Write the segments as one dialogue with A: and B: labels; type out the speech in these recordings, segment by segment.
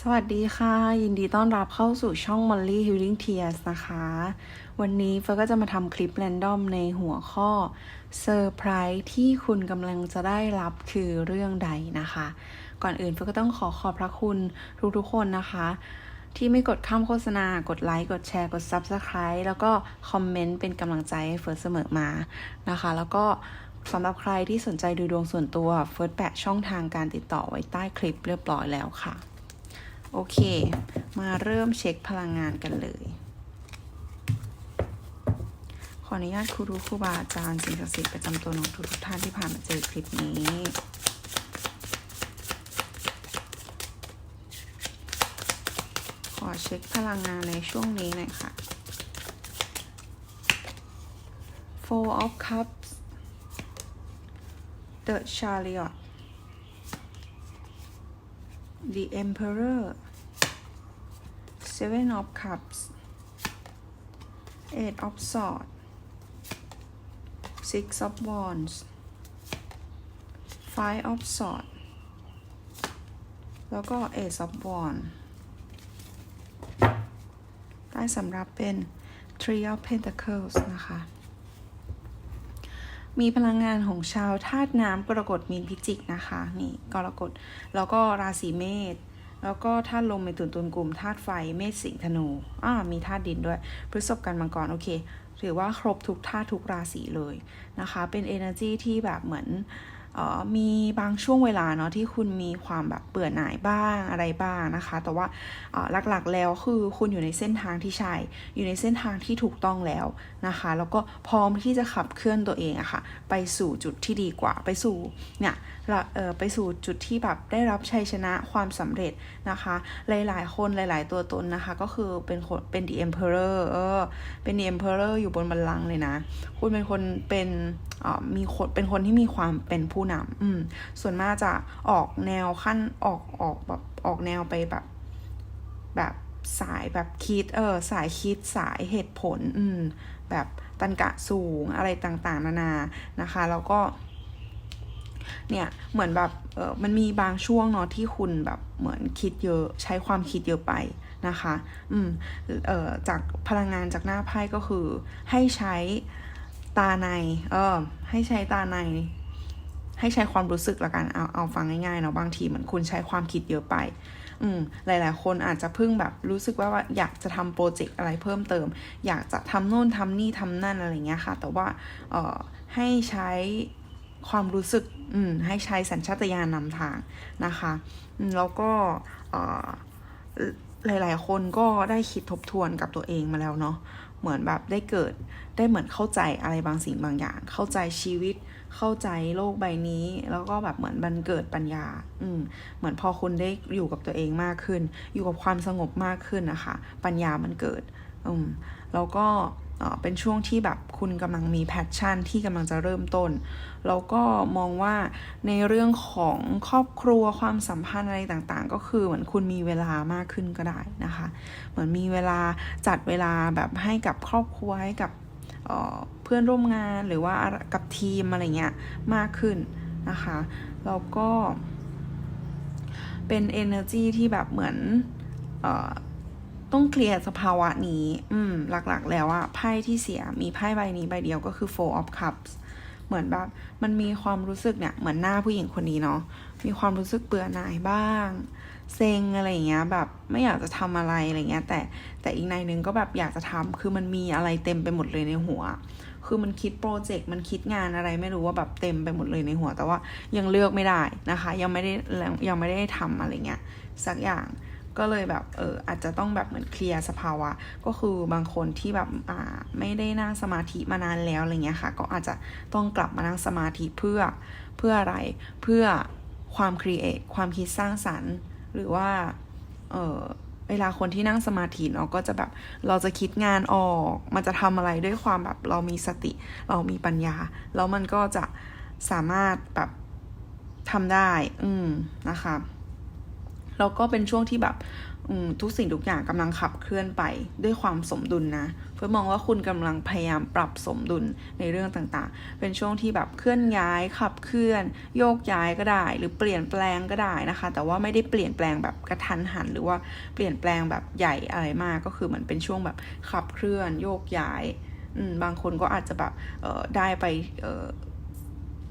A: สวัสดีค่ะ ยินดีต้อนรับเข้าสู่ช่อง Molly Healing Tears นะคะ วันนี้เฟิร์ก็จะมาทำคลิปแรนดอมในหัวข้อเซอร์ไพรส์ที่คุณกำลังจะได้รับคือเรื่องใดนะคะ ก่อนอื่นเฟิร์ก็ต้องขอขอบพระคุณทุกๆคนนะคะ ที่ไม่กดข้ามโฆษณา กดไลค์ กดแชร์ กด Subscribe แล้วก็คอมเมนต์เป็นกำลังใจให้เฟิร์สเสมอมานะคะ แล้วก็สำหรับใครที่สนใจดูดวงส่วนตัว เฟิร์สแปะช่องทางการติดต่อไว้ใต้คลิปเรียบร้อยแล้วค่ะ โอเค มาเริ่มเช็คพลังงานกันเลย ขออนุญาตครูรู้ครูบาอาจารย์สิ่งศักดิ์สิทธิ์ประจำตัวน้องทุกท่านที่ผ่านมาเจอคลิปนี้ขอเช็คพลังงานในช่วงนี้หน่อยค่ะ Four of Cups The Chariot The Emperor Seven of Cups Eight of Swords Six of Wands Five of Swords แล้วก็ Ace of Wands ได้สำหรับเป็น Three of Pentacles นะคะ มีพลังงานของชาวธาตุน้ำกรกฎมีนพิจิกนะคะนี่กรกฎแล้วก็ราศีเมษแล้วก็ธาตุลมในตุนตุนกลุ่มธาตุไฟเมษสิงห์ธนูอ่ามีธาตุดินด้วย พฤษภกันมังกรโอเคถือว่าครบทุกธาตุทุกราศีเลยนะคะ เป็น energy ที่แบบเหมือน มีบางช่วงเวลาเนาะที่คุณมีความแบบเบื่อหน่ายบ้างอะไรบ้างนะคะ แต่ว่าหลักๆแล้วคือคุณอยู่ในเส้นทางที่ใช่ อยู่ในเส้นทางที่ถูกต้องแล้วนะคะ แล้วก็พร้อมที่จะขับเคลื่อนตัวเองอะค่ะ ไปสู่จุดที่ดีกว่า ไปสู่เนี่ยไปสู่จุดที่แบบได้รับชัยชนะความสำเร็จนะคะ หลายๆ คนหลาย ๆ ตัวตนนะคะ ก็คือเป็นคนเป็น the emperor เออเป็น the emperor อยู่บนบัลลังก์เลยนะ คุณเป็นคนเป็นออมีคนเป็นคนที่มีความเป็นผู้นำอืมส่วนมากจะออกแนวขั้นออกออกแบบออกแนวไปแบบแบบสายแบบคิดเออสายคิดสายเหตุผลอืมแบบตันกะสูงอะไรต่างๆ นานานะคะ แล้วก็เนี่ยเหมือนแบบเออมันมีบางช่วงเนาะที่คุณแบบเหมือนคิดเยอะใช้ความคิดเยอะไปนะคะ อืมเอ่อจากพลังงานจากหน้าไพ่ก็คือให้ใช้ตาใน เออให้ใช้ตาใน ให้ใช้ความรู้สึกละกันเอาเอาฟังง่ายๆเนาะบางทีเหมือนคุณใช้ความคิดเยอะไป อืมหลาย ๆ คนอาจจะเพิ่งแบบรู้สึกว่าว่าอยากจะทำโปรเจกต์อะไรเพิ่มเติม อยากจะทำโน่นทำนี่ทำนั่นอะไรเงี้ยค่ะ แต่ว่าเอ่อให้ใช้ความรู้สึกอืมให้ใช้สัญชาตญาณนำทางนะคะแล้วก็เอ่อหลาย ๆ คนก็ได้คิดทบทวนกับตัวเองมาแล้วเนาะเหมือนแบบได้เกิดได้เหมือนเข้าใจอะไรบางสิ่งบางอย่าง เข้าใจชีวิต เข้าใจโลกใบนี้ แล้วก็แบบเหมือนบันเกิดปัญญา อืม เหมือนพอคุณได้อยู่กับตัวเองมากขึ้น อยู่กับความสงบมากขึ้นนะคะ ปัญญามันเกิด อืม แล้วก็เออเป็นช่วงที่แบบคุณกำลังมีแพชชั่นที่กำลังจะเริ่มต้น แล้วก็มองว่าในเรื่องของครอบครัวความสัมพันธ์อะไรต่างๆ ก็คือเหมือนคุณมีเวลามากขึ้นก็ได้นะคะ เหมือนมีเวลาจัดเวลาแบบให้กับครอบครัวให้กับ เพื่อนร่วมงานหรือว่ากับทีมอะไรเงี้ยมากขึ้นนะคะแล้วก็เป็น energy ที่แบบเหมือนเอ่อต้องเคลียร์สภาวะนี้ อืม หลักๆ แล้วอะไพ่ที่เสียมีไพ่ใบนี้ใบเดียวก็คือ four of cups เหมือนแบบมันมีความรู้สึกเนี่ย เหมือนหน้าผู้หญิงคนนี้เนาะ มีความรู้สึกเบื่อหน่ายบ้าง เซ็งอะไรอย่างเงี้ย แบบไม่อยากจะทำอะไรอะไรเงี้ย แต่แต่อีกในนึงก็แบบอยากจะทำคือมันมีอะไรเต็มไปหมดเลยในหัว คือมันคิดโปรเจกต์มันคิดงานอะไรไม่รู้ว่าแบบเต็มไปหมดเลยในหัว แต่ว่ายังเลือกไม่ได้นะคะ ยังไม่ได้ยังไม่ได้ทำอะไรเงี้ยสักอย่างก็เลยแบบเอออาจจะต้องแบบเหมือนเคลียร์สภาวะ ก็คือบางคนที่แบบอ่าไม่ได้นั่งสมาธิมานานแล้วอะไรเงี้ยค่ะ ก็อาจจะต้องกลับมานั่งสมาธิเพื่อเพื่ออะไรเพื่อความครีเอทความคิดสร้างสรรค์ หรือว่าเออ เวลาคนที่นั่งสมาธิเนาะก็จะแบบเราจะคิดงานออก มันจะทำอะไรด้วยความแบบเรามีสติ เรามีปัญญา แล้วมันก็จะสามารถแบบทำได้ อืมนะคะ แล้วก็เป็นช่วงที่แบบทุกสิ่งทุกอย่างกำลังขับเคลื่อนไปด้วยความสมดุลนะเพื่อมองว่าคุณกำลังพยายามปรับสมดุลในเรื่องต่างๆ เป็นช่วงที่แบบเคลื่อนย้ายขับเคลื่อน โยกย้ายก็ได้ หรือเปลี่ยนแปลงก็ได้นะคะ แต่ว่าไม่ได้เปลี่ยนแปลงแบบกระทันหัน หรือว่าเปลี่ยนแปลงแบบใหญ่อะไรมากก็คือเหมือนเป็นช่วงแบบขับเคลื่อน โยกย้ายบางคนก็อาจจะแบบได้ไป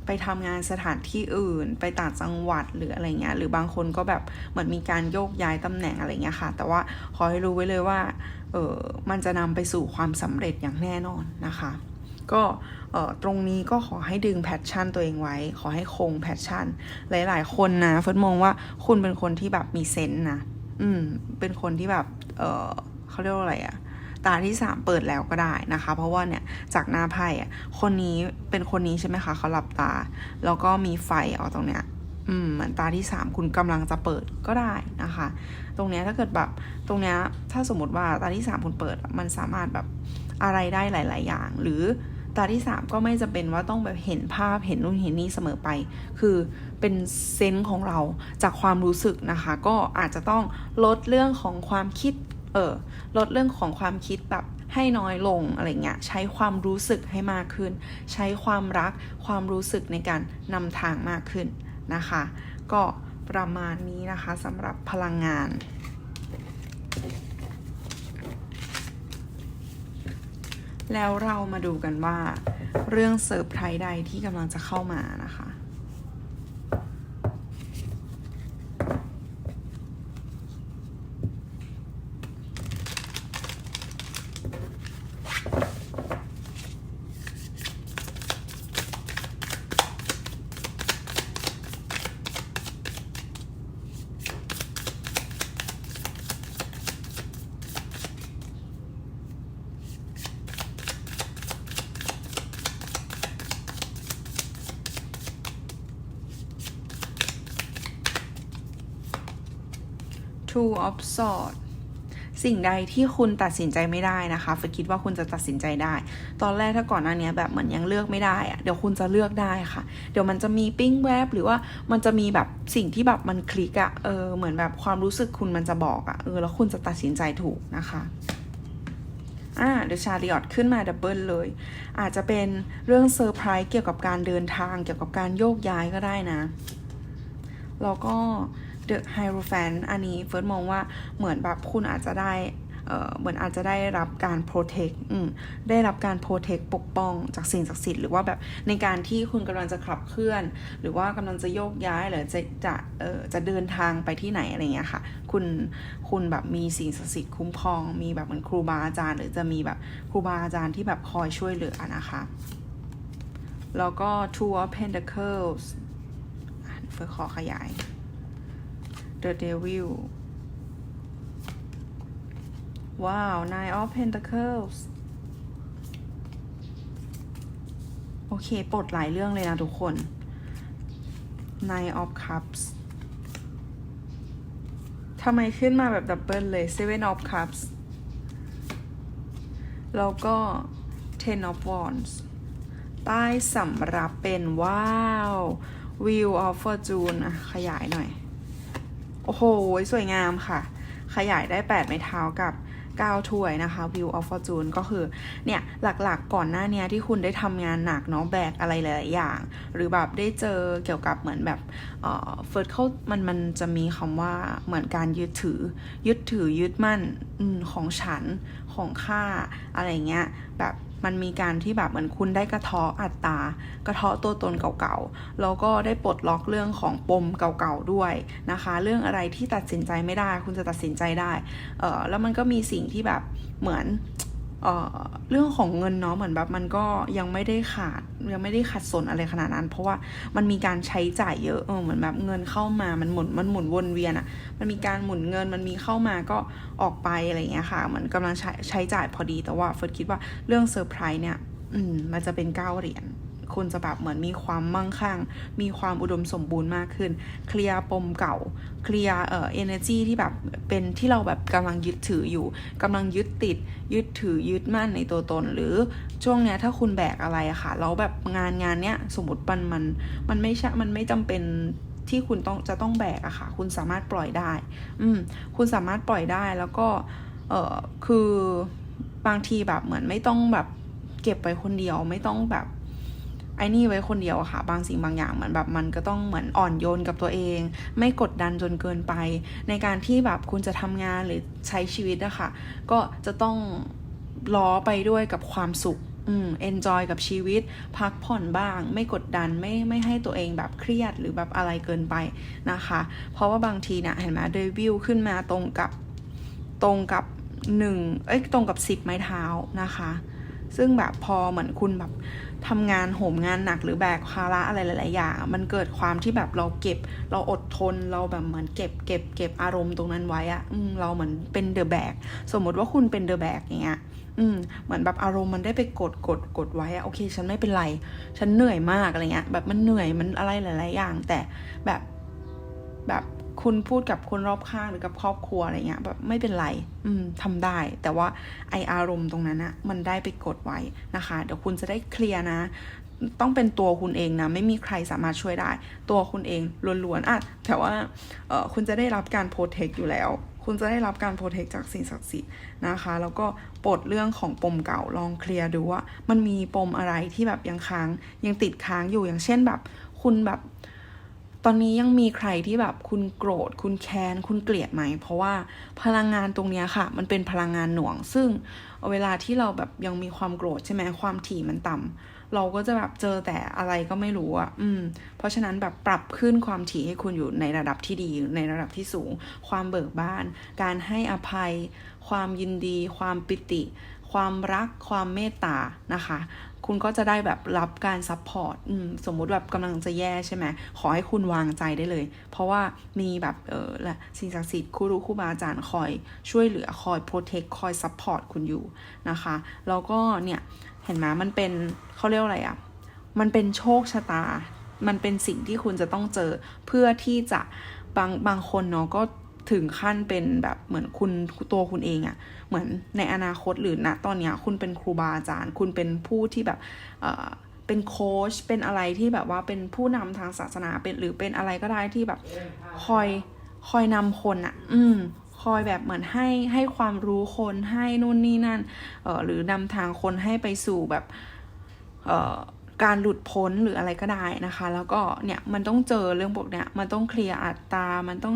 A: ไปทำงานสถานที่อื่น ไปต่างจังหวัดหรืออะไรเงี้ยหรือบางคนก็แบบเหมือนมีการโยกย้ายตำแหน่งอะไรเงี้ยค่ะ แต่ว่าขอให้รู้ไว้เลยว่าเออมันจะนำไปสู่ความสำเร็จอย่างแน่นอนนะคะ ก็เออตรงนี้ก็ขอให้ดึงแพชชั่นตัวเองไว้ ขอให้คงแพชชั่น หลาย ๆ คนนะเฟิร์สมองว่าคุณเป็นคนที่แบบมีเซนส์นะอืมเป็นคนที่แบบเออเขาเรียกว่าอะไรอะ ตาที่สามเปิดแล้วก็ได้นะคะ เพราะว่าเนี่ยจากหน้าไพ่อะคนนี้เป็นคนนี้ใช่ไหมคะเขาหลับตา แล้วก็มีไฟออกตรงเนี้ยอืมเหมือนตาที่สามคุณกำลังจะเปิดก็ได้นะคะ ตรงเนี้ยถ้าเกิดแบบตรงเนี้ยถ้าสมมติว่าตาที่สามคุณเปิดมันสามารถแบบอะไรได้หลาย ๆ อย่าง หรือตาที่สามก็ไม่จะเป็นว่าต้องแบบเห็นภาพเห็นนู่นเห็นนี่เสมอไป คือเป็นเซนส์ของเราจากความรู้สึกนะคะ ก็อาจจะต้องลดเรื่องของความคิด เออลดเรื่องของความคิดแบบให้น้อยลงอะไรเงี้ยใช้ความรู้สึกให้มากขึ้น ใช้ความรักความรู้สึกในการนำทางมากขึ้นนะคะ ก็ประมาณนี้นะคะสำหรับพลังงานแล้วเรามาดูกันว่า เรื่องเซอร์ไพรส์ใดที่กำลังจะเข้ามานะคะ Two of Swords สิ่งใดที่คุณตัดสินใจไม่ได้นะคะฝนคิดว่าคุณจะตัดสินใจได้ ตอนแรกถ้าก่อนหน้านี้แบบเหมือนยังเลือกไม่ได้อะเดี๋ยวคุณจะเลือกได้ค่ะ เดี๋ยวมันจะมีปิ้งแวบหรือว่ามันจะมีแบบสิ่งที่แบบมันคลิกอะเออเหมือนแบบความรู้สึกคุณมันจะบอกอะเออแล้วคุณจะตัดสินใจถูกนะคะอ่าเดอะชาริออตขึ้นมาดับเบิลเลย อาจจะเป็นเรื่องเซอร์ไพรส์เกี่ยวกับการเดินทางเกี่ยวกับการโยกย้ายก็ได้นะแล้วก็ The Hierophant อันนี้เฟิร์สมองว่าเหมือนแบบคุณอาจจะได้เหมือนอาจจะได้รับการ protect อืมได้รับการ protect ปกป้องจากสิ่งศักดิ์สิทธิ์หรือว่าแบบในการที่คุณกำลังจะขับเคลื่อน หรือว่ากำลังจะโยกย้ายหรือจะจะเอ่อจะเดินทางไปที่ไหนอะไรเงี้ยค่ะ คุณคุณแบบมีสิ่งศักดิ์สิทธิ์คุ้มครอง มีแบบเหมือนครูบาอาจารย์ หรือจะมีแบบครูบาอาจารย์ที่แบบคอยช่วยเหลือนะคะ แล้วก็ Two of Pentacles เฟิร์สขอขยาย The Devil ว้าว Nine of Pentacles โอเค ปลดหลายเรื่องเลยนะทุกคน Nine of Cups ทำไมขึ้นมาแบบดับเบิลเลย Seven of Cups แล้วก็ Ten of Wands ใต้สำรับเป็นว้าว Wheel of Fortune อะขยายหน่อย โอ้โห สวยงามค่ะ ขยายได้ 8 ไม้เท้ากับ9ถ้วยนะคะ View of Fortune ก็คือ เนี่ย หลักๆก่อนหน้านี้ที่คุณได้ทำงานหนักเนาะแบกอะไรหลายอย่าง หรือแบบได้เจอเกี่ยวกับเหมือนแบบเอ่อเฟิร์สเขามันมันจะมีคำว่าเหมือนการยึดถือ ยึดถือยึดมั่นอของฉันของข้าอะไรเงี้ยแบบ มันมีการที่แบบเหมือนคุณได้กระเทาะอัตตากระเทาะตัวตนเก่าๆ แล้วก็ได้ปลดล็อกเรื่องของปมเก่าๆด้วยนะคะ เรื่องอะไรที่ตัดสินใจไม่ได้ คุณจะตัดสินใจได้ เออแล้วมันก็มีสิ่งที่แบบเหมือน เเรื่องของเงินเนาะเหมือนแบบมันก็ยังไม่ได้ขาดยังไม่ได้ขัดสนอะไรขนาดนั้น เพราะว่ามันมีการใช้จ่ายเยอะเออเหมือนแบบเงินเข้ามามันหมุนมันหมุนวนเวียนอะ่ะมันมีการหมุนเงินมันมีเข้ามาก็ออกไปอะไรอย่างเงี้ยค่ะเหมือนกำลังใช้ใช้จ่ายพอดีแต่ว่าเฟิร์สคิดว่าเรื่องเซอร์ไพรส์เนี่ย อืมมันจะเป็นเก้าเหรียญ คุณจะแบบเหมือนมีความมั่งคั่ง มีความอุดมสมบูรณ์มากขึ้น เคลียร์ปมเก่า เคลียร์เอ่อ energy ที่แบบเป็นที่เราแบบกำลังยึดถืออยู่กำลังยึดติด ยึดถือยึดมั่นในตัวตน หรือช่วงเนี้ยถ้าคุณแบกอะไรอะค่ะแล้วแบบงานงานเนี้ยสมมติมันมันมันไม่ใช่มันไม่จำเป็นที่คุณต้องจะต้องแบกอะค่ะ คุณสามารถปล่อยได้ อืม คุณสามารถปล่อยได้แล้วก็ เออคือบางทีแบบเหมือนไม่ต้องแบบเก็บไว้คนเดียว ไม่ต้องแบบ ไอ้นี่ไว้คนเดียวอะค่ะ บางสิ่งบางอย่างเหมือนแบบมันก็ต้องเหมือนอ่อนโยนกับตัวเอง ไม่กดดันจนเกินไป ในการที่แบบคุณจะทำงานหรือใช้ชีวิตอะค่ะ ก็จะต้องล้อไปด้วยกับความสุขอืม enjoy กับชีวิต พักผ่อนบ้าง ไม่กดดันไม่ไม่ให้ตัวเองแบบเครียดหรือแบบอะไรเกินไปนะคะ เพราะว่าบางทีเนี่ยเห็นไหมเดวิลขึ้นมาตรงกับตรงกับหนึ่งเอ้ยตรงกับสิบไม้เท้านะคะ ซึ่งแบบพอเหมือนคุณแบบทำงานโหมงานหนักหรือแบกภาระอะไรหลาย ๆ อย่าง มันเกิดความที่แบบเราเก็บ เราอดทนเราแบบเหมือนเก็บเก็บเก็บอารมณ์ตรงนั้นไว้อะอืมเราเหมือนเป็นเดอะแบกสมมติว่าคุณเป็นเดอะแบกอย่างเงี้ยอืมเหมือนแบบอารมณ์มันได้ไปกดกดกดไว้อะโอเค ฉันไม่เป็นไร ฉันเหนื่อยมากอะไรเงี้ย แบบมันเหนื่อยมันอะไรหลาย ๆ อย่าง แต่แบบแบบ คุณพูดกับคนรอบข้างหรือกับครอบครัวอะไรเงี้ยแบบไม่เป็นไร อืมทำได้ แต่ว่าไออารมณ์ตรงนั้นอะมันได้ไปกดไว้นะคะ เดี๋ยวคุณจะได้เคลียร์นะ ต้องเป็นตัวคุณเองนะ ไม่มีใครสามารถช่วยได้ ตัวคุณเองล้วนๆอะแต่ว่าเออคุณจะได้รับการโปรเทคอยู่แล้ว คุณจะได้รับการโปรเทคจากสิ่งศักดิ์สิทธิ์นะคะ แล้วก็ปลดเรื่องของปมเก่าลองเคลียร์ดูว่า มันมีปมอะไรที่แบบยังค้างยังติดค้างอยู่อย่างเช่นแบบ คุณแบบ ตอนนี้ยังมีใครที่แบบคุณโกรธ คุณแค้น คุณเกลียดไหม เพราะว่าพลังงานตรงนี้ค่ะ มันเป็นพลังงานหน่วง ซึ่งเวลาที่เราแบบยังมีความโกรธใช่ไหมความถี่มันต่ำเราก็จะแบบเจอแต่อะไรก็ไม่รู้อะ อืม เพราะฉะนั้นแบบปรับขึ้นความถี่ให้คุณอยู่ในระดับที่ดี ในระดับที่สูง ความเบิกบาน การให้อภัย ความยินดี ความปิติ ความรัก ความเมตตานะคะ คุณก็จะได้แบบรับการซัพพอร์ตสมมุติแบบกำลังจะแย่ใช่ไหมขอให้คุณวางใจได้เลย เพราะว่ามีแบบเออและสิ่งศักดิ์สิทธิ์ครูรู้ครูบาอาจารย์คอยช่วยเหลือคอยโปรเทคคอยซัพพอร์ตคุณอยู่นะคะแล้วก็เนี่ยเห็นไหมมันเป็นเขาเรียกอะไรอะ่ะมันเป็นโชคชะตา มันเป็นสิ่งที่คุณจะต้องเจอเพื่อที่จะบางบางคนเนาะก็ ถึงขั้นเป็นแบบเหมือนคุณตัวคุณเองอะเหมือนในอนาคตหรือณตอนเนี้ยคุณเป็นครูบาอาจารย์ คุณเป็นผู้ที่แบบเเป็นโค้ชเป็นอะไรที่แบบว่าเป็นผู้นำทางศาสนาเป็นหรือเป็นอะไรก็ได้ที่แบบคอยคอยนำคนอะอืมคอยแบบเหมือนให้ให้ความรู้คนให้นู่นนี่นั่นเออหรือนำทางคนให้ไปสู่แบบเอ่อการหลุดพ้นหรืออะไรก็ได้นะคะ แล้วก็เนี่ยมันต้องเจอเรื่องพวกเนี้ยมันต้องเคลียร์อัตตา มันต้อง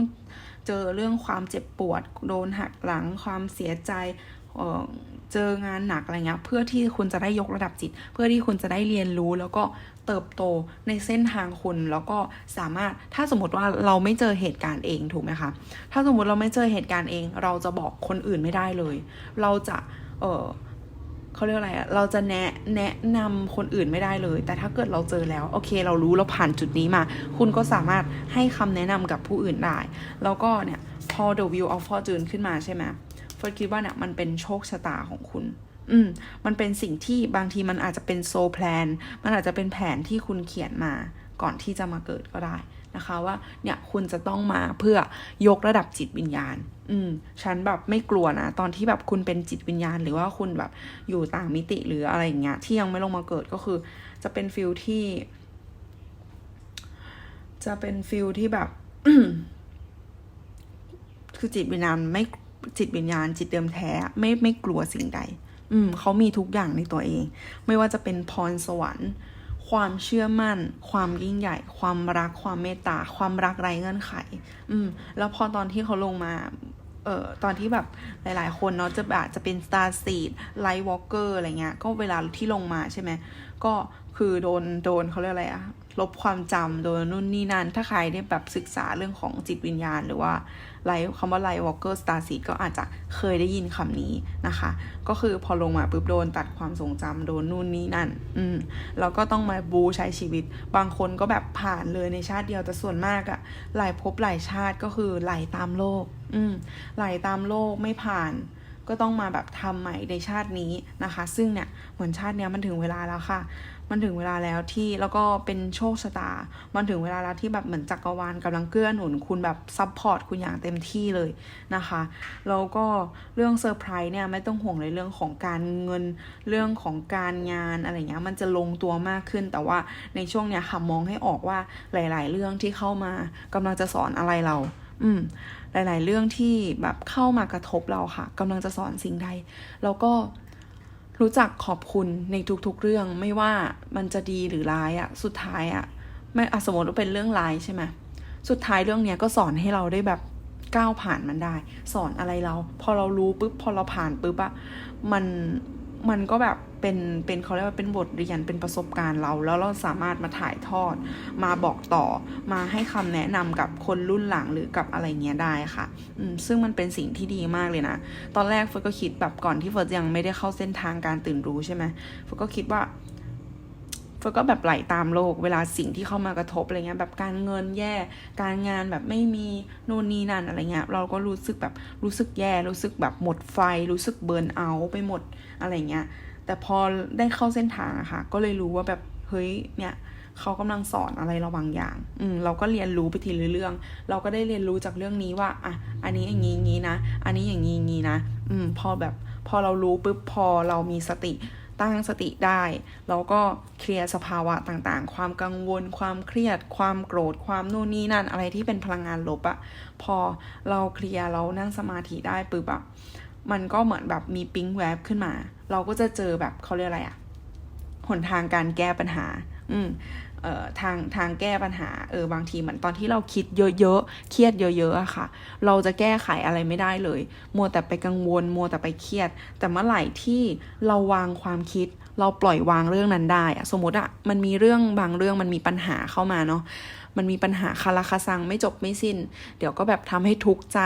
A: เจอเรื่องความเจ็บปวด โดนหักหลัง ความเสียใจเออเจองานหนักอะไรเงี้ยเพื่อที่คุณจะได้ยกระดับจิต เพื่อที่คุณจะได้เรียนรู้แล้วก็เติบโตในเส้นทางคุณแล้วก็สามารถถ้าสมมติว่าเราไม่เจอเหตุการณ์เองถูกไหมคะถ้าสมมติเราไม่เจอเหตุการณ์เอง เราจะบอกคนอื่นไม่ได้เลย เราจะเออ เขาเรียกอะไรอะเราจะแนะแนะนำคนอื่นไม่ได้เลย แต่ถ้าเกิดเราเจอแล้ว โอเค เรารู้เราผ่านจุดนี้มา คุณก็สามารถให้คำแนะนำกับผู้อื่นได้ แล้วก็เนี่ยพอ the view of fortune ขึ้นมาใช่ไหมเฟิร์สคิดว่าเนี่ยมันเป็นโชคชะตาของคุณอืมมันเป็นสิ่งที่บางทีมันอาจจะเป็นโซแพลน มันอาจจะเป็นแผนที่คุณเขียนมาก่อนที่จะมาเกิดก็ได้ นะคะว่าเนี่ยคุณจะต้องมาเพื่อยกระดับจิตวิญญาณ อืมฉันแบบไม่กลัวนะ ตอนที่แบบคุณเป็นจิตวิญญาณ หรือว่าคุณแบบอยู่ต่างมิติหรืออะไรอย่างเงี้ยที่ยังไม่ลงมาเกิดก็คือ จะเป็นฟิลที่ จะเป็นฟิลที่แบบ คือจิตวิญญาณไม่จิตวิญญาณ จิตเดิมแท้ไม่ไม่กลัวสิ่งใด อืมเขามีทุกอย่างในตัวเอง ไม่ว่าจะเป็นพรสวรรค์ ความเชื่อมั่น ความยิ่งใหญ่ ความรัก ความเมตตา ความรักไร้เงื่อนไข อืม แล้วพอตอนที่เขาลงมา เอ่อ ตอนที่แบบหลายๆ คนเนาะจะแบบจะเป็น Star Seed Light Walker อะไรเงี้ย ก็เวลาที่ลงมาใช่ไหม ก็คือโดน โดนเขาเรียกอะไรอะ ลบความจำโดนนู่นนี่นั่น ถ้าใครได้แบบศึกษาเรื่องของจิตวิญญาณ หรือว่าไลท์คำว่าไลท์วอลเกอร์สตาร์ซีก็อาจจะเคยได้ยินคำนี้นะคะ ก็คือพอลงมาปุ๊บโดนตัดความทรงจำโดนนู่นนี่นั่น อืมแล้วก็ต้องมาบูใช้ชีวิต บางคนก็แบบผ่านเลยในชาติเดียวแต่ส่วนมากอะหลายภพหลายชาติก็คือไหลตามโลก อืมไหลตามโลกไม่ผ่านก็ต้องมาแบบทำใหม่ในชาตินี้นะคะ ซึ่งเนี่ยเหมือนชาติเนี้ยมันถึงเวลาแล้วค่ะ มันถึงเวลาแล้วที่แล้วก็เป็นโชคชะตา มันถึงเวลาแล้วที่แบบเหมือนจักรวาลกำลังเกื้อหนุนคุณแบบซัพพอร์ตคุณอย่างเต็มที่เลยนะคะ แล้วก็เรื่องเซอร์ไพรส์เนี่ยไม่ต้องห่วงเลยเรื่องของการเงินเรื่องของการงานอะไรเงี้ยมันจะลงตัวมากขึ้น แต่ว่าในช่วงเนี้ยค่ะมองให้ออกว่าหลาย ๆ เรื่องที่เข้ามากำลังจะสอนอะไรเราอืมหลาย ๆ เรื่องที่แบบเข้ามากระทบเราค่ะกำลังจะสอนสิ่งใด แล้วก็ รู้จักขอบคุณในทุกๆเรื่องไม่ว่ามันจะดีหรือร้ายอะสุดท้ายอะไม่อสมมติว่าเป็นเรื่องร้ายใช่ไหมสุดท้ายเรื่องเนี้ยก็สอนให้เราได้แบบก้าวผ่านมันได้ สอนอะไรเรา พอเรารู้ปุ๊บพอเราผ่านปุ๊บอะมันมันก็แบบ เป็นเป็นเขาเรียกว่าเป็นบทเรียนเป็นประสบการณ์เรา แล้วเราสามารถมาถ่ายทอด มาบอกต่อมาให้คำแนะนำกับคนรุ่นหลังหรือกับอะไรเงี้ยได้ค่ะอืมซึ่งมันเป็นสิ่งที่ดีมากเลยนะ ตอนแรกเฟิร์สก็คิดแบบก่อนที่เฟิร์สยังไม่ได้เข้าเส้นทางการตื่นรู้ใช่ไหมเฟิร์สก็คิดว่าเฟิร์สก็แบบไหลตามโลกเวลาสิ่งที่เข้ามากระทบอะไรเงี้ยแบบการเงินแย่การงานแบบไม่มีนู่นนี่นั่นอะไรเงี้ยเราก็รู้สึกแบบรู้สึกแย่รู้สึกแบบหมดไฟ รู้สึกเบิร์นเอาไปหมดอะไรเงี้ย แต่พอได้เข้าเส้นทางอะค่ะ ก็เลยรู้ว่าแบบเฮ้ยเนี่ยเขากำลังสอนอะไรเราบางอย่าง อืมเราก็เรียนรู้ไปทีละเรื่อง เราก็ได้เรียนรู้จากเรื่องนี้ว่า อะ อันนี้อย่างนี้งนี้นะ อันนี้อย่างนี้งนี้นะ อืม พอแบบ พอเรารู้ปุ๊บ พอเรามีสติ ตั้งสติได้เราก็เคลียร์สภาวะต่างๆ ความกังวล ความเครียด ความโกรธ ความนู่นนี่นั่น อะไรที่เป็นพลังงานลบอะ พอเราเคลียร์เรานั่งสมาธิได้ปุ๊บอะ มันก็เหมือนแบบมีปิ๊งแวบขึ้นมา เราก็จะเจอแบบเขาเรียกอะไรอะหนทางการแก้ปัญหา อืมเอ่อทางทางแก้ปัญหาเออบางทีเหมือนตอนที่เราคิดเยอะๆ เครียดเยอะๆอะค่ะ เราจะแก้ไขอะไรไม่ได้เลย มัวแต่ไปกังวล มัวแต่ไปเครียด แต่เมื่อไหร่ที่เราวางความคิด เราปล่อยวางเรื่องนั้นได้อะสมมติอะมันมีเรื่องบางเรื่องมันมีปัญหาเข้ามาเนาะ มันมีปัญหาคาราคาซังไม่จบไม่สิ้น เดี๋ยวก็แบบทำให้ทุกข์ใจ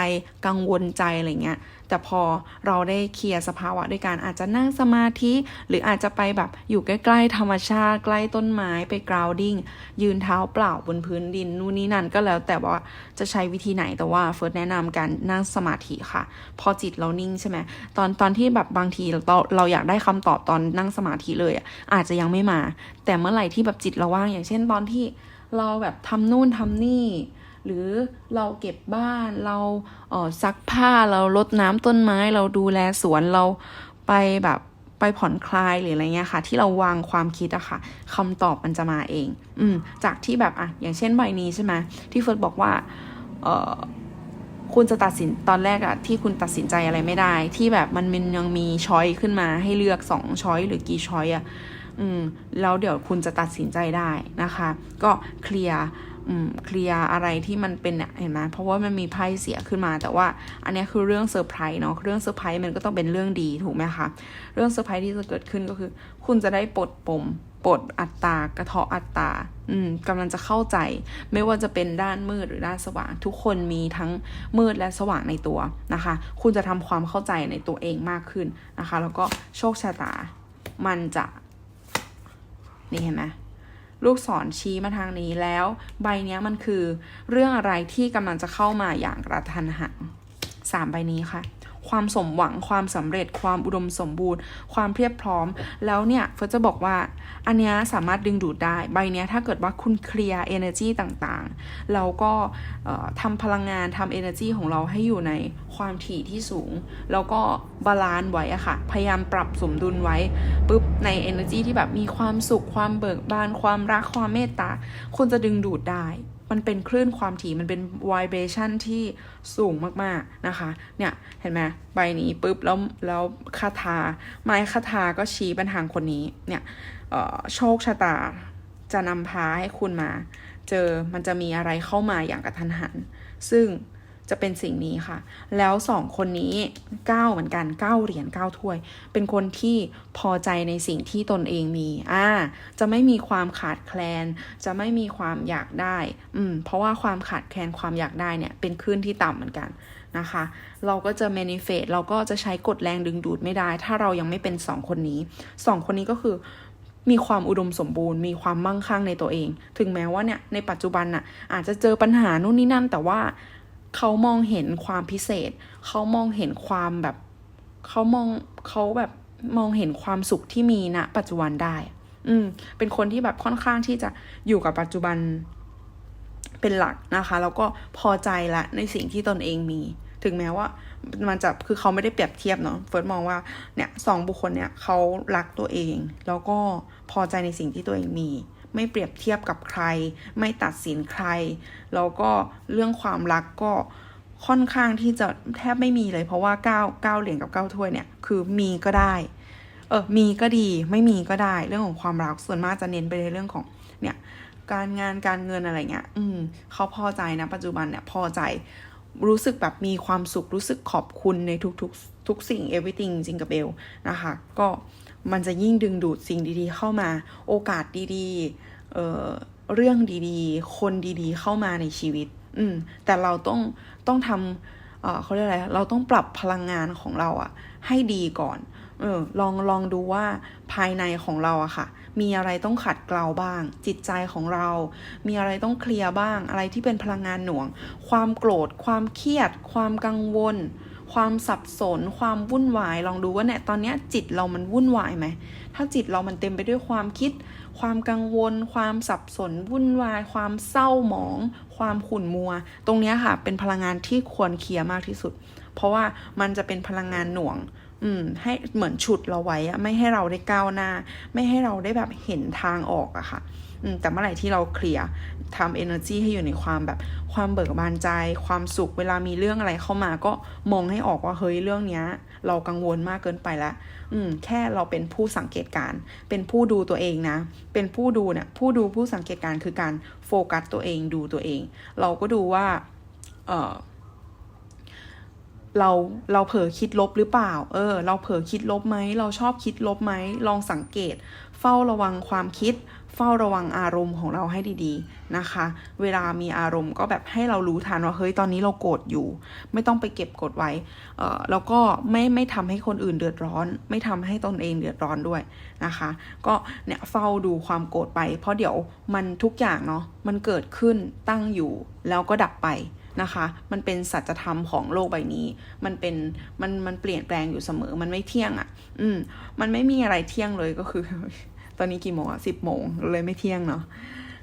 A: กังวลใจอะไรเงี้ยแต่พอเราได้เคลียร์สภาวะด้วยการอาจจะนั่งสมาธิ หรืออาจจะไปแบบอยู่ใกล้ๆธรรมชาติใกล้ต้นไม้ไปกราวดิ้งยืนเท้าเปล่าบนพื้นดินนู่นนี่นั่นก็แล้วแต่ว่าจะใช้วิธีไหนแต่ว่าเฟิร์สแนะนำการนั่งสมาธิค่ะ พอจิตเรานิ่งใช่ไหมตอนตอนที่แบบบางทีเราเราอยากได้คำตอบตอนนั่งสมาธิเลยอะอาจจะยังไม่มา แต่เมื่อไหร่ที่แบบจิตเราว่างอย่างเช่นตอนที่ เราแบบทำนู่นทำนี่ หรือเราเก็บบ้านเราเออซักผ้าเราลดน้ำต้นไม้ เราดูแลสวนเราไปแบบไปผ่อนคลายหรืออะไรเงี้ยค่ะ ที่เราวางความคิดอะค่ะคำตอบมันจะมาเอง อืมจากที่แบบอะอย่างเช่นใบนี้ใช่ไหมที่เฟิร์สบอกว่า เออคุณจะตัดสินตอนแรกอะที่คุณตัดสินใจอะไรไม่ได้ ที่แบบมันมันยังมีช้อยขึ้นมาให้เลือกสองช้อยหรือกี่ช้อยอะ อืมแล้วเดี๋ยวคุณจะตัดสินใจได้นะคะ ก็เคลียร์อืมเคลียร์อะไรที่มันเป็นเนี่ยเห็นไหมเพราะว่ามันมีไพ่เสียขึ้นมา แต่ว่าอันนี้คือเรื่องเซอร์ไพรส์เนาะเรื่องเซอร์ไพรส์มันก็ต้องเป็นเรื่องดีถูกไหมคะเรื่องเซอร์ไพรส์ที่จะเกิดขึ้นก็คือ คุณจะได้ปลดปมปลดอัตตากระเทาะอัตตาอืมกำลังจะเข้าใจ ไม่ว่าจะเป็นด้านมืดหรือด้านสว่าง ทุกคนมีทั้งมืดและสว่างในตัวนะคะ คุณจะทำความเข้าใจในตัวเองมากขึ้นนะคะ แล้วก็โชคชะตา มันจะ นี่เห็นไหมลูกศรชี้มาทางนี้แล้ว ใบนี้มันคือเรื่องอะไรที่กำลังจะเข้ามาอย่างกระทันหันสามใบนี้ค่ะ ความสมหวังความสำเร็จ ความอุดมสมบูรณ์ ความเพียบพร้อม แล้วเนี่ยเฟิร์สจะบอกว่า อันเนี้ยสามารถดึงดูดได้ใบเนี้ยถ้าเกิดว่าคุณเคลียร์ energy ต่างๆ แล้วก็เอ่อทำพลังงานทำ energy ของเราให้อยู่ในความถี่ที่สูง แล้วก็บาลานซ์ไว้อะค่ะ พยายามปรับสมดุลไว้ปุ๊บใน energy ที่แบบมีความสุขความเบิกบานความรักความเมตตาคุณจะดึงดูดได้ มันเป็นคลื่นความถี่มันเป็น vibration ที่สูงมากๆนะคะ เนี่ยเห็นไหมใบนี้ปุ๊บแล้วแล้วคาถาไม้คาถาก็ชี้เป็นทางคนนี้เนี่ยโชคชะตาจะนำพาให้คุณมา เจอมันจะมีอะไรเข้ามาอย่างกระทันหัน ซึ่ง จะเป็นสิ่งนี้ค่ะ แล้วสองคนนี้ก้าวเหมือนกันก้าวเหรียญก้าวถ้วย เป็นคนที่พอใจในสิ่งที่ตนเองมีอ่าจะไม่มีความขาดแคลน จะไม่มีความอยากได้ อืม เพราะว่าความขาดแคลนความอยากได้เนี่ย เป็นคลื่นที่ต่ำเหมือนกันนะคะ เราก็จะ manifest เราก็จะใช้กฎแรงดึงดูดไม่ได้ ถ้าเรายังไม่เป็นสองคนนี้สองคนนี้ก็คือมีความอุดมสมบูรณ์ มีความมั่งคั่งในตัวเอง ถึงแม้ว่าเนี่ยในปัจจุบันน่ะอาจจะเจอปัญหานู่นนี่นั่น แต่ว่า เขามองเห็นความพิเศษ เขามองเห็นความแบบเขามองเขาแบบมองเห็นความสุขที่มีณปัจจุบันได้ อืม เป็นคนที่แบบค่อนข้างที่จะอยู่กับปัจจุบันเป็นหลักนะคะ แล้วก็พอใจละในสิ่งที่ตนเองมี ถึงแม้ว่ามันจะคือเขาไม่ได้เปรียบเทียบเนาะเฟิร์สมองว่าเนี่ยสองบุคคลเนี่ยเขารักตัวเอง แล้วก็พอใจในสิ่งที่ตัวเองมี ไม่เปรียบเทียบกับใคร ไม่ตัดสินใคร แล้วก็เรื่องความรักก็ค่อนข้างที่จะแทบไม่มีเลยเพราะว่าเก้าเก้าเหรียญกับเก้าถ้วยเนี่ยคือมีก็ได้ เออมีก็ดีไม่มีก็ได้ เรื่องของความรักส่วนมากจะเน้นไปในเรื่องของเนี่ยการงานการเงินอะไรเงี้ย อืมเขาพอใจนะ ปัจจุบันเนี่ยพอใจรู้สึกแบบมีความสุขรู้สึกขอบคุณในทุกๆทุกสิ่ง everything จริงกับเบลนะคะ ก็ มันจะยิ่งดึงดูดสิ่งดีๆ เข้ามา โอกาสดีๆเเรื่องดีๆ คนดีๆ เข้ามาในชีวิต อืม แต่เราต้องต้องทำเเขาเรียกอะไร เราต้องปรับพลังงานของเราอะให้ดีก่อน เออ ลองลองดูว่าภายในของเราอะค่ะ มีอะไรต้องขัดเกลาบ้าง จิตใจของเรา มีอะไรต้องเคลียร์บ้าง อะไรที่เป็นพลังงานหน่วง ความโกรธ ความเครียด ความกังวล ความสับสน ความวุ่นวาย ลองดูว่าเนี่ยตอนนี้จิตเรามันวุ่นวายไหม ถ้าจิตเรามันเต็มไปด้วยความคิด ความกังวล ความสับสน วุ่นวาย ความเศร้าหมอง ความขุ่นมัว ตรงนี้ค่ะเป็นพลังงานที่ควรเคลียร์มากที่สุด เพราะว่ามันจะเป็นพลังงานหน่วงอืมให้เหมือนฉุดเราไว้อะไม่ให้เราได้ก้าวหน้า ไม่ให้เราได้แบบเห็นทางออกอะค่ะ แต่เมื่อไหร่ที่เราเคลียร์ทำ energy ให้อยู่ในความแบบความเบิกบานใจ ความสุขเวลามีเรื่องอะไรเข้ามาก็มองให้ออกว่าเฮ้ยเรื่องเนี้ย เรากังวลมากเกินไปแล้วอืม แค่เราเป็นผู้สังเกตการณ์เป็นผู้ดูตัวเองนะ เป็นผู้ดูเนี่ยผู้ดูผู้สังเกตการณ์คือการโฟกัสตัวเองดูตัวเอง เราก็ดูว่า เออเราเราเผลอคิดลบหรือเปล่า เออ เราเผลอคิดลบไหม เราชอบคิดลบไหม ลองสังเกต เฝ้าระวังความคิด เฝ้าระวังอารมณ์ของเราให้ดีๆนะคะ เวลามีอารมณ์ก็แบบให้เรารู้ทันว่าเฮ้ยตอนนี้เราโกรธอยู่ ไม่ต้องไปเก็บกดไว้เอ่อแล้วก็ไม่ไม่ทำให้คนอื่นเดือดร้อน ไม่ทำให้ตนเองเดือดร้อนด้วยนะคะ ก็เนี่ยเฝ้าดูความโกรธไป เพราะเดี๋ยวมันทุกอย่างเนาะมันเกิดขึ้นตั้งอยู่แล้วก็ดับไปนะคะ มันเป็นสัจธรรมของโลกใบนี้ มันเป็น มัน มันเปลี่ยนแปลงอยู่เสมอ มันไม่เที่ยงอะ่ะ อืม มันไม่มีอะไรเที่ยงเลยก็คือ ตอนนี้กี่โมงอะสิบโมงเลยไม่เที่ยงเนาะ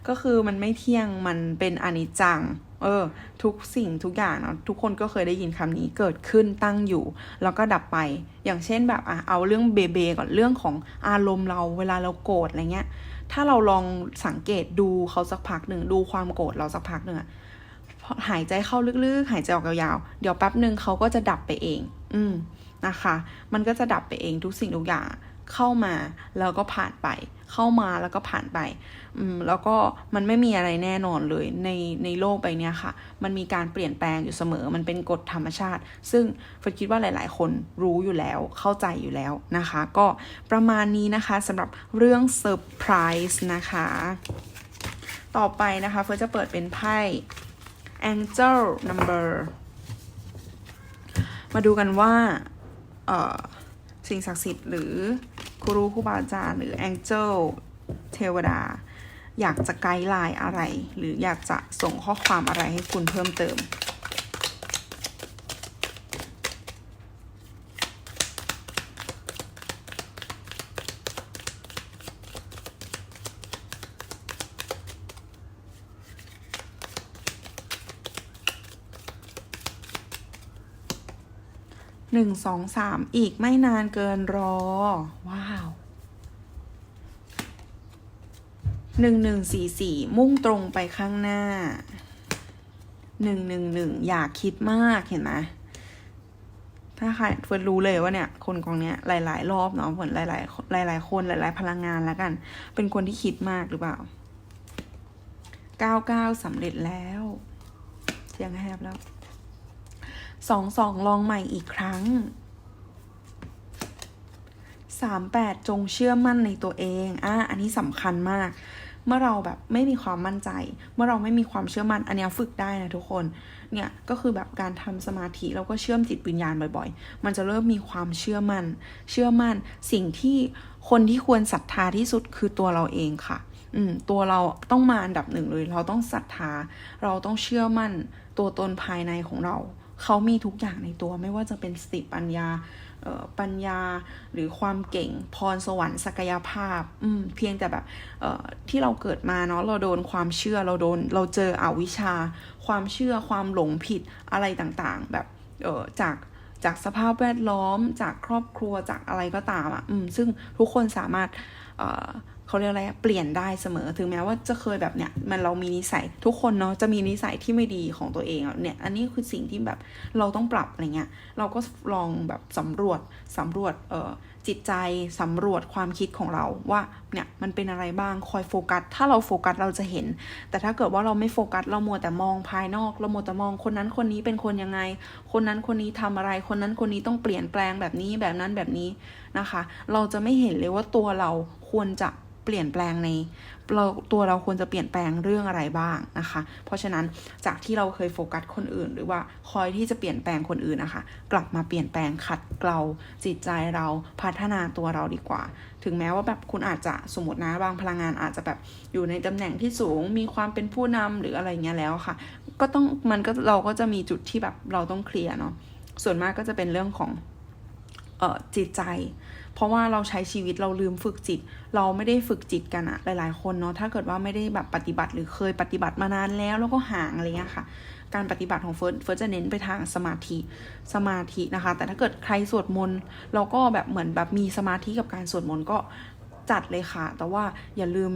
A: ก็คือมันไม่เที่ยงมันเป็นอนิจจัง เออ ทุกสิ่งทุกอย่างเนาะทุกคนก็เคยได้ยินคำนี้เกิดขึ้นตั้งอยู่ แล้วก็ดับไป อย่างเช่นแบบอะเอาเรื่องเบเบก่อนเรื่องของอารมณ์เราเวลาเราโกรธอะไรเงี้ย ถ้าเราลองสังเกตดูเขาสักพักหนึ่งดูความโกรธเราสักพักหนึ่งอะหายใจเข้าลึกๆ หายใจออกยาวๆ เดี๋ยวแป๊บหนึ่งเขาก็จะดับไปเอง อืมนะคะ มันก็จะดับไปเองทุกสิ่งทุกอย่าง เข้ามาแล้วก็ผ่านไป เข้ามาแล้วก็ผ่านไปอืมแล้วก็มันไม่มีอะไรแน่นอนเลยในในโลกใบเนี้ยค่ะ มันมีการเปลี่ยนแปลงอยู่เสมอ มันเป็นกฎธรรมชาติ ซึ่งเฟิร์คิดว่าหลาย ๆ คนรู้อยู่แล้วเข้าใจอยู่แล้วนะคะ ก็ประมาณนี้นะคะสำหรับเรื่องเซอร์ไพรส์นะคะ ต่อไปนะคะเฟิร์จะเปิดเป็นไพ่ Angel Number มาดูกันว่าสิ่งศักดิ์สิทธิ์หรือ ครูรูครูบาอาจารย์หรือแองเจิลเทวดา อยากจะไกด์ไลน์อะไร หรืออยากจะส่งข้อความอะไรให้คุณเพิ่มเติม หนึ่งสองสามอีกไม่นานเกินรอ ว้าวหนึ่งหนึ่งสี่สี่มุ่งตรงไปข้างหน้าหนึ่งหนึ่งหนึ่งอยากคิดมากเห็นไหมถ้าใครเฟิร์นรู้เลยว่าเนี่ย คนกองเนี้ยหลาย ๆ รอบเนาะเหมือนหลาย ๆ หลาย ๆ คนหลาย ๆ พลังงานแล้วกัน เป็นคนที่คิดมากหรือเปล่าเก้าเก้าสำเร็จแล้วเสียงแหบแล้ว สองสองลองใหม่อีกครั้งสามแปดจงเชื่อมั่นในตัวเอง อะ อันนี้สำคัญมาก เมื่อเราแบบไม่มีความมั่นใจ เมื่อเราไม่มีความเชื่อมั่น อันนี้ฝึกได้นะทุกคน เนี่ยก็คือแบบการทำสมาธิแล้วก็เชื่อมจิตวิญญาณบ่อยๆ มันจะเริ่มมีความเชื่อมั่น เชื่อมั่น สิ่งที่คนที่ควรศรัทธาที่สุดคือตัวเราเองค่ะ อืม ตัวเราต้องมาอันดับหนึ่งเลย เราต้องศรัทธา เราต้องเชื่อมั่นตัวตนภายในของเรา เขามีทุกอย่างในตัวไม่ว่าจะเป็นสติปัญญาปัญญาหรือความเก่งพรสวรรค์ศักยภาพอืมเพียงแต่แบบที่เราเกิดมาเนาะเราโดนความเชื่อเราโดนเราเจออวิชชา ความเชื่อความหลงผิดอะไรต่างๆ แบบเอ่อจากจากสภาพแวดล้อมจากครอบครัวจากอะไรก็ตามอะอืมซึ่งทุกคนสามารถ เขาเรียกอะไรเปลี่ยนได้เสมอ ถึงแม้ว่าจะเคยแบบเนี้ยมันเรามีนิสัยทุกคนเนาะจะมีนิสัยที่ไม่ดีของตัวเองเนี่ยอันนี้คือสิ่งที่แบบเราต้องปรับอะไรเงี้ยเราก็ลองแบบสำรวจสำรวจเอ่อจิตใจสำรวจความคิดของเราว่าเนี่ยมันเป็นอะไรบ้างคอยโฟกัส ถ้าเราโฟกัสเราจะเห็น แต่ถ้าเกิดว่าเราไม่โฟกัสเรามัวแต่มองภายนอกเรามัวแต่มองคนนั้นคนนี้เป็นคนยังไง คนนั้นคนนี้ทำอะไร คนนั้นคนนี้ต้องเปลี่ยนแปลงแบบนี้แบบนั้นแบบนี้นะคะ เราจะไม่เห็นเลยว่าตัวเราควรจะ เปลี่ยนแปลงในเราตัวเราควรจะเปลี่ยนแปลงเรื่องอะไรบ้างนะคะ เพราะฉะนั้นจากที่เราเคยโฟกัสคนอื่น หรือว่าคอยที่จะเปลี่ยนแปลงคนอื่นนะคะ กลับมาเปลี่ยนแปลงขัดเกลาจิตใจเราพัฒนาตัวเราดีกว่า ถึงแม้ว่าแบบคุณอาจจะสมมตินะบางพลังงานอาจจะแบบอยู่ในตำแหน่งที่สูงมีความเป็นผู้นำหรืออะไรเงี้ยแล้วค่ะ ก็ต้องมันก็เราก็จะมีจุดที่แบบเราต้องเคลียร์เนาะส่วนมากก็จะเป็นเรื่องของเออจิตใจ ราะว่าเราใช้ชีวิตเราลืมฝึกจิต เราไม่ได้ฝึกจิตกันอะหลายๆ คนเนาะถ้าเกิดว่าไม่ได้แบบปฏิบัติหรือเคยปฏิบัติมานานแล้วแล้วก็ห่างอะไรเงี้ยค่ะ การปฏิบัติของเฟิร์สเฟิร์สจะเน้นไปทางสมาธิสมาธินะคะ แต่ถ้าเกิดใครสวดมนต์เราก็แบบเหมือนแบบมีสมาธิกับการสวดมนต์ก็ จัดเลยค่ะ แต่ว่าอย่าลืม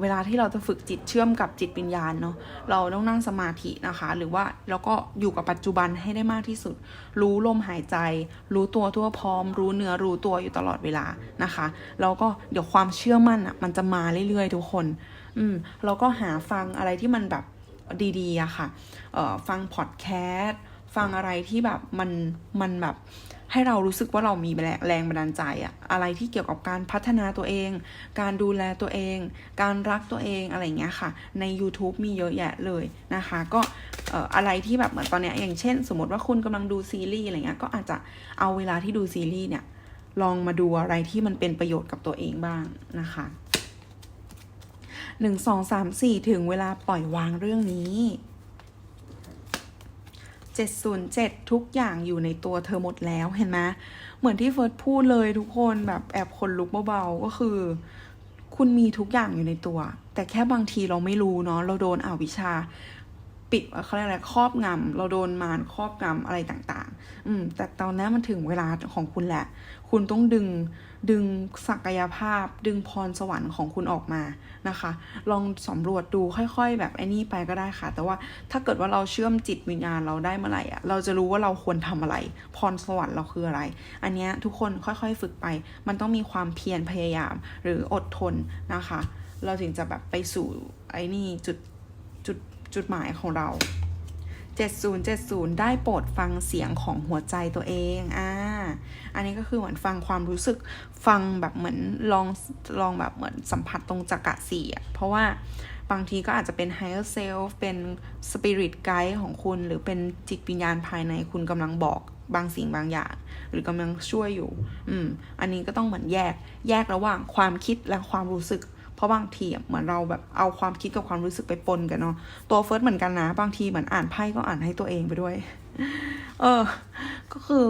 A: เวลาที่เราจะฝึกจิตเชื่อมกับจิตวิญญาณเนาะเราต้องนั่งสมาธินะคะ หรือว่าเราก็อยู่กับปัจจุบันให้ได้มากที่สุด รู้ลมหายใจ รู้ตัวทั่วพร้อม รู้เนื้อรู้ตัวอยู่ตลอดเวลานะคะแล้วก็เดี๋ยวความเชื่อมั่นอะมันจะมาเรื่อยๆ ทุกคน อืมเราก็หาฟังอะไรที่มันแบบดีๆอะค่ะเอ่อฟังพอดแคสต์ฟังอะไรที่แบบมันมันแบบ ให้เรารู้สึกว่าเรามีแรงแรงบันดาลใจอะอะไรที่เกี่ยวกับการพัฒนาตัวเอง การดูแลตัวเอง การรักตัวเองอะไรอย่างเงี้ยค่ะ ใน YouTube มีเยอะแยะเลยนะคะ ก็เอ่อะไรที่แบบเหมือนตอนเนี้ยอย่างเช่น สมมติว่าคุณกำลังดูซีรีส์อะไรเงี้ยก็อาจจะเอาเวลาที่ดูซีรีส์เนี่ยลองมาดูอะไรที่มันเป็นประโยชน์กับตัวเองบ้างนะคะหนึ่งสองสามสี่ถึงเวลาปล่อยวางเรื่องนี้ 707 ทุกอย่างอยู่ในตัวเธอหมดแล้วเห็นไหมเหมือนที่เฟิร์สพูดเลยทุกคนแบบแอบขนลุกเบาๆก็คือ คุณมีทุกอย่างอยู่ในตัว แต่แค่บางทีเราไม่รู้เนาะเราโดนอวิชชา ปิดเขาเรียกอะไรครอบงำเราโดนมารครอบงำอะไรต่าง ๆ อืม แต่ตอนนี้มันถึงเวลาของคุณแหละ คุณต้องดึงดึงศักยภาพ ดึงพรสวรรค์ของคุณออกมานะคะ ลองสำรวจดูค่อยๆ แบบไอ้นี่ไปก็ได้ค่ะ แต่ว่าถ้าเกิดว่าเราเชื่อมจิตวิญญาณเราได้เมื่อไหร่อะเราจะรู้ว่าเราควรทำอะไร พรสวรรค์เราคืออะไร อันเนี้ยทุกคนค่อยๆฝึกไป มันต้องมีความเพียรพยายามหรืออดทนนะคะ เราถึงจะแบบไปสู่ไอ้นี่จุด จุดหมายของเรา 7070 ได้โปรดฟังเสียงของหัวใจตัวเอง อ่า อันนี้ก็คือเหมือนฟังความรู้สึก ฟังแบบเหมือนลองลองแบบเหมือนสัมผัสตรงจักระสี่อะ เพราะว่าบางทีก็อาจจะเป็น higher self เป็น spirit guide ของคุณ หรือเป็นจิตวิญญาณภายในคุณกำลังบอกบางสิ่งบางอย่าง หรือกำลังช่วยอยู่ อืม อันนี้ก็ต้องเหมือนแยก แยกระหว่างความคิดและความรู้สึก ราะบางทีเหมือนเราแบบเอาความคิดกับความรู้สึกไปปนกันเนาะตัวเฟิร์สเหมือนกันนะ บางทีเหมือนอ่านไพ่ก็อ่านให้ตัวเองไปด้วย เออ ก็คือ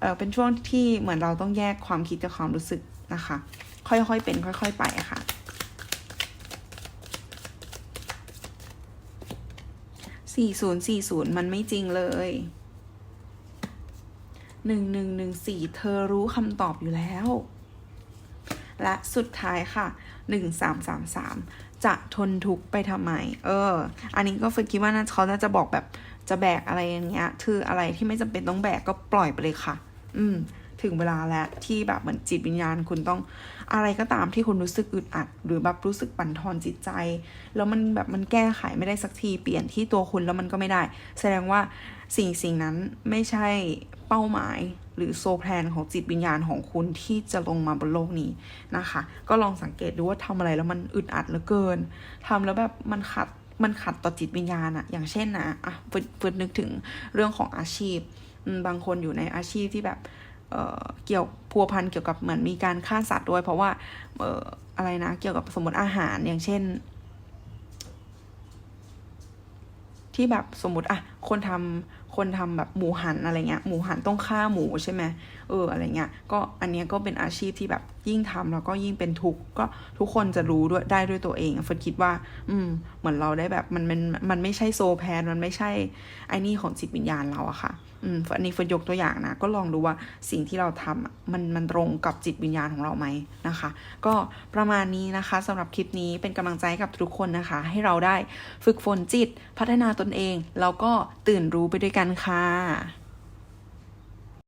A: เออเป็นช่วงที่เหมือนเราต้องแยกความคิดกับความรู้สึกนะคะ ค่อยๆเป็น ค่อย ๆ ไปะค่ะสี่ศูนย์สี่ศูนย์มันไม่จริงเลยหนึ่งหนึ่งหนึ่งสี่เธอรู้คำตอบอยู่แล้ว และสุดท้ายค่ะ หนึ่งสามสามสามจะทนทุกข์ไปทำไม เออ อันนี้ก็ฝึกคิดว่าน่าเขาน่าจะบอกแบบจะแบกอะไรอย่างเงี้ย คืออะไรที่ไม่จำเป็นต้องแบกก็ปล่อยไปเลยค่ะ อืม ถึงเวลาแล้วที่แบบเหมือนจิตวิญญาณคุณต้องอะไรก็ตามที่คุณรู้สึกอึดอัด หรือแบบรู้สึกบั่นทอนจิตใจ แล้วมันแบบมันแก้ไขไม่ได้สักทีเปลี่ยนที่ตัวคุณแล้วมันก็ไม่ได้ แสดงว่าสิ่งสิ่งนั้นไม่ใช่เป้าหมาย หรือโซแพลนของจิตวิญญาณของคุณที่จะลงมาบนโลกนี้นะคะ ก็ลองสังเกตดูว่าทำอะไรแล้วมันอึดอัดเหลือเกินทำแล้วแบบมันขัดมันขัดต่อจิตวิญญาณอะอย่างเช่นนะอะเฟิร์นึกถึงเรื่องของอาชีพ บางคนอยู่ในอาชีพที่แบบเอ่อเกี่ยวพัวพันเกี่ยวกับเหมือนมีการฆ่าสัตว์ด้วย เพราะว่าเอ่ออะไรนะ เกี่ยวกับสมมติอาหารอย่างเช่น ที่แบบสมมติอะคนทำ คนทำแบบหมูหันอะไรเงี้ยหมูหันต้องฆ่าหมูใช่ไหมเอออะไรเงี้ยก็อันเนี้ยก็เป็นอาชีพที่แบบ ยิ่งทำแล้วก็ยิ่งเป็นทุกข์ก็ทุกคนจะรู้ด้วยได้ด้วยตัวเองเฟิร์นคิดว่า อืม เหมือนเราได้แบบมันมันมันไม่ใช่โซแพนมันไม่ใช่ไอ้นี่ของจิตวิญญาณเราอะค่ะ อืมอันนี้เฟิร์นยกตัวอย่างนะ ก็ลองดูว่าสิ่งที่เราทำมันมันตรงกับจิตวิญญาณของเราไหมนะคะ ก็ประมาณนี้นะคะสำหรับคลิปนี้เป็นกำลังใจกับทุกคนนะคะ ให้เราได้ฝึกฝนจิตพัฒนาตนเองแล้วก็ตื่นรู้ไปด้วยกันค่ะ